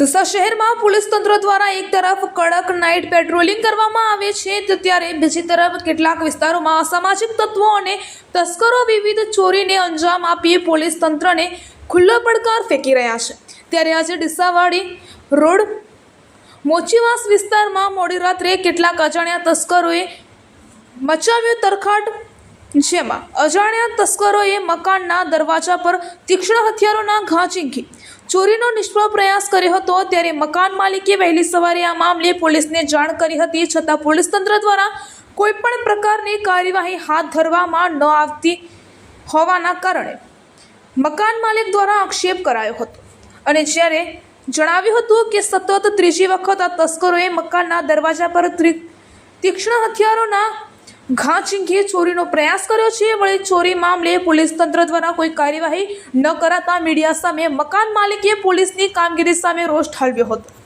દસા શહેરમાં પોલીસ તંત્ર દ્વારા એક તરફ કડક નાઇટ પેટ્રોલિંગ કરવામાં આવે છે, તો ત્યારે બીજી તરફ કેટલાક વિસ્તારોમાં અસામાજિક તત્વો અને તસ્કરો વિવિધ ચોરીને અંજામ આપી પોલીસ તંત્રને ખુલ્લો પડકાર ફેંકી રહ્યા છે. ત્યારે આજે ડીસાવાડી રોડ, મોચીવાસ વિસ્તારમાં મોડી રાત્રે કેટલાક અજાણ્યા તસ્કરોએ મચાવ્યો તરખાટ જેમાં અજાણ્યા તસ્કરોએ મકાનના દરવાજા પર તીક્ષ્ણ હથિયારોના ઘા ઝીંકી ચોરીનો નિષ્ફળ પ્રયાસ કર્યો હતો ત્યારે મકાન માલિકે વહેલી સવારે આ મામલે પોલીસને જાણ કરી હતી, છતાં પોલીસ તંત્ર દ્વારા કોઈ પણ પ્રકારની કાર્યવાહી હાથ ધરવામાં ન આવતી હોવાના કારણે મકાન માલિક દ્વારા આક્ષેપ કરાયો હતો. અને જ્યારે જણાવ્યું હતું કે સતત ત્રીજી વખત આ તસ્કરોએ મકાનના દરવાજા પર તીક્ષ્ણ હથિયારોના ઘા ચીંકી ચોરીનો પ્રયાસ કર્યો છે. વળી ચોરી મામલે પોલીસ તંત્ર દ્વારા કોઈ કાર્યવાહી ન કરાતા મીડિયા સામે મકાન માલિકે પોલીસની કામગીરી સામે રોષ ઠાલવ્યો હતો.